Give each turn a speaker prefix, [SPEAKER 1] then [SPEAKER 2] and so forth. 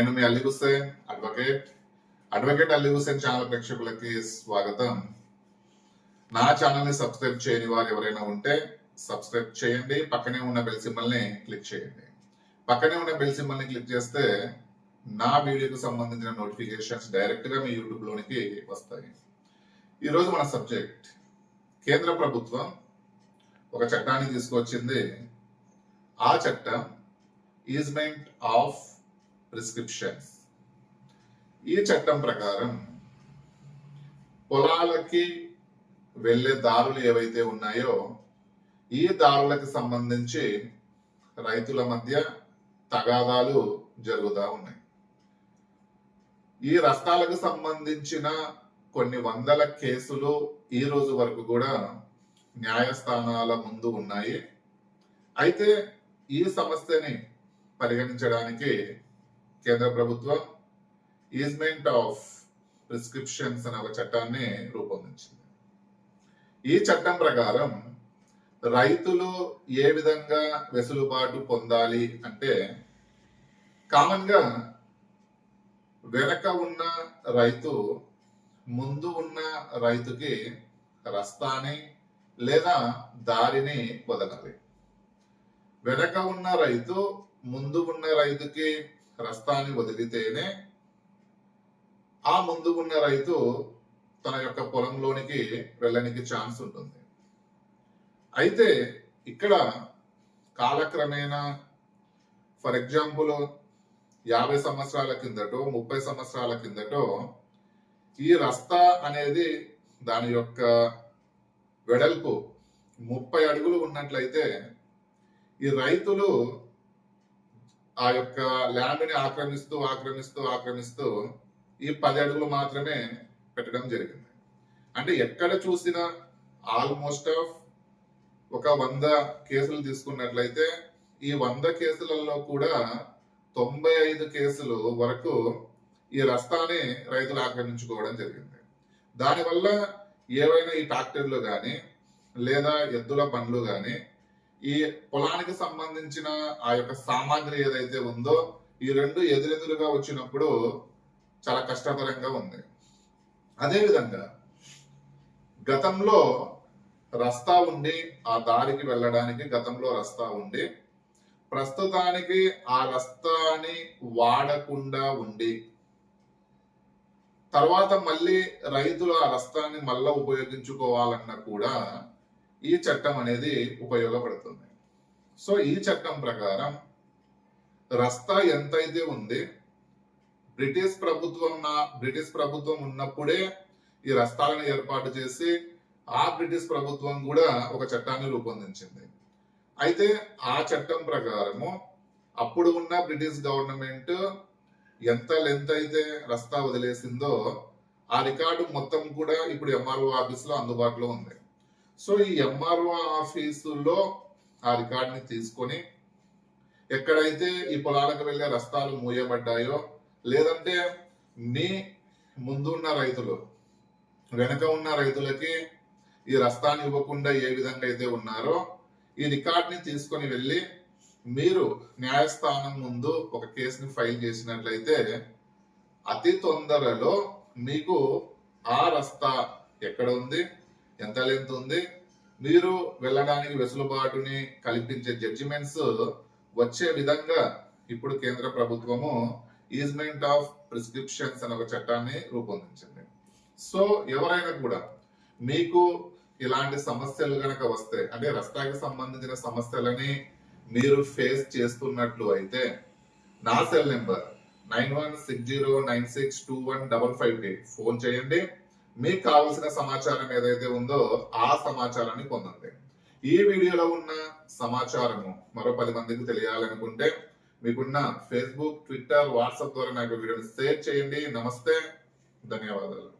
[SPEAKER 1] నేను మీ అల్లి Hussain advocate advocate అల్లి హుస్సేన్ ఛానల్ ప్రేక్షకులకి స్వాగతం. నా ఛానల్ని సబ్స్క్రైబ్ చేయని వారు ఎవరైనా ఉంటే సబ్స్క్రైబ్ చేయండి. పక్కనే ఉన్న బెల్ సింబల్ని క్లిక్ చేయండి. పక్కనే ఉన్న బెల్ సింబల్ని క్లిక్ చేస్తే నా వీడియోకి సంబంధించిన నోటిఫికేషన్స్ డైరెక్ట్గా మీ యూట్యూబ్ లోనికి వస్తాయి. ఈరోజు మన సబ్జెక్ట్ కేంద్ర ప్రభుత్వం ఒక చట్టాన్ని తీసుకొచ్చింది. ఆ చట్టం ఈజ్మెంట్ ఆఫ్ ప్రిస్క్రిప్షన్స్ ఈ చట్టం ప్రకారం పొలాలకి వెళ్ళే దారులు ఏవైతే ఉన్నాయో ఈ దారులకు సంబంధించి రైతుల మధ్య తగాదాలు జరుగుతూ ఉన్నాయి. ఈ రస్తాలకు సంబంధించిన కొన్ని వందల కేసులు ఈ రోజు వరకు కూడా న్యాయస్థానాల ముందు ఉన్నాయి. అయితే ఈ సమస్యని పరిగణించడానికి కేంద్ర ప్రభుత్వం ఈజ్మెంట్ ఆఫ్ ప్రిస్క్రిప్షన్స్ అనే ఒక చట్టాన్ని రూపొందించింది. ఈ చట్టం ప్రకారం రైతులు ఏ విధంగా వెసులుబాటు పొందాలి అంటే కామన్గా వెనక ఉన్న రైతు ముందు ఉన్న రైతుకి రస్తాని లేదా దారిని వదలాలి వెనక ఉన్న రైతు ముందు ఉన్న రైతుకి రస్తాన్ని వదిలితేనే ఆ ముందు ఉన్న రైతు తన యొక్క పొలంలోనికి వెళ్ళడానికి ఛాన్స్ ఉంటుంది. అయితే ఇక్కడ కాలక్రమేణా ఫర్ ఎగ్జాంపుల్ యాభై సంవత్సరాల కిందటో ముప్పై సంవత్సరాల కిందటో ఈ రస్తా అనేది దాని యొక్క వెడల్పు ముప్పై అడుగులు ఉన్నట్లయితే ఈ రైతులు ఆ యొక్క ల్యాండ్ని ఆక్రమిస్తూ ఆక్రమిస్తూ ఆక్రమిస్తూ ఈ పది అడుగులు మాత్రమే పెట్టడం జరిగింది. అంటే ఎక్కడ చూసినా ఆల్మోస్ట్ ఆఫ్ ఒక వంద కేసులు తీసుకున్నట్లయితే ఈ వంద కేసులలో కూడా తొంభై ఐదు కేసులు వరకు ఈ రస్తాని రైతులు ఆక్రమించుకోవడం జరిగింది. దానివల్ల ఏవైనా ఈ ట్రాక్టర్లు కానీ లేదా ఎద్దుల బండ్లు కానీ ఈ పొలానికి సంబంధించిన ఆ యొక్క సామాగ్రి ఏదైతే ఉందో ఈ రెండు ఎదురెదురుగా వచ్చినప్పుడు చాలా కష్టతరంగా ఉంది. అదేవిధంగా గతంలో రస్తా ఉండి ఆ దారికి వెళ్ళడానికి గతంలో రస్తా ఉండి ప్రస్తుతానికి ఆ రస్తాని వాడకుండా ఉండి తర్వాత మళ్ళీ రైతులు ఆ రస్తాన్ని మళ్ళా ఉపయోగించుకోవాలన్నా కూడా ఈ చట్టం అనేది ఉపయోగపడుతుంది. సో ఈ చట్టం ప్రకారం రస్తా ఎంతైతే ఉంది బ్రిటిష్ ప్రభుత్వం నా బ్రిటిష్ ప్రభుత్వం ఉన్నప్పుడే ఈ రస్తాలను ఏర్పాటు చేసి ఆ బ్రిటిష్ ప్రభుత్వం కూడా ఒక చట్టాన్ని రూపొందించింది. అయితే ఆ చట్టం ప్రకారము అప్పుడు ఉన్న బ్రిటిష్ గవర్నమెంట్ ఎంత లెంత్ అయితే రస్తా వదిలేసిందో ఆ రికార్డు మొత్తం కూడా ఇప్పుడు ఎంఆర్ఓ ఆఫీస్లో అందుబాటులో ఉంది. సో ఈ ఎంఆర్ఓ ఆఫీసులో ఆ రికార్డుని తీసుకొని ఎక్కడైతే ఈ పొలాలకు వెళ్ళే రస్తాలు మూయబడ్డాయో లేదంటే మీ ముందున్న రైతులు వెనక ఉన్న రైతులకి ఈ రస్తాన్ని ఇవ్వకుండా ఏ విధంగా అయితే ఉన్నారో ఈ రికార్డ్ని తీసుకొని వెళ్ళి మీరు న్యాయస్థానం ముందు ఒక కేసుని ఫైల్ చేసినట్లయితే అతి తొందరలో మీకు ఆ రస్తా ఎక్కడ ఉంది? ఎంత లెంత్ ఉంది? మీరు వెళ్ళడానికి వెసులుబాటుని కల్పించే జడ్జిమెంట్స్ వచ్చే విధంగా ఇప్పుడు కేంద్ర ప్రభుత్వము ఈజ్మెంట్ ఆఫ్ ప్రిస్క్రిప్షన్స్ అనే ఒక చట్టాన్ని రూపొందించింది. సో ఎవరైనా కూడా మీకు ఇలాంటి సమస్యలు గనక వస్తే అంటే రస్తాకి సంబంధించిన సమస్యలని మీరు ఫేస్ చేస్తున్నట్లు అయితే నా cell number nine one six zero nine six two one double ఫైవ్కి ఫోన్ చేయండి. మీకు కావలసిన సమాచారం ఏదైతే ఉందో ఆ సమాచారాన్ని పొందండి. ఈ వీడియోలో ఉన్న సమాచారము మరో పది మందికి తెలియాలనుకుంటే మీకున్న ఫేస్బుక్ ట్విట్టర్ వాట్సాప్ ద్వారా నాకు వీడియోని షేర్ చేయండి. నమస్తే. ధన్యవాదాలు.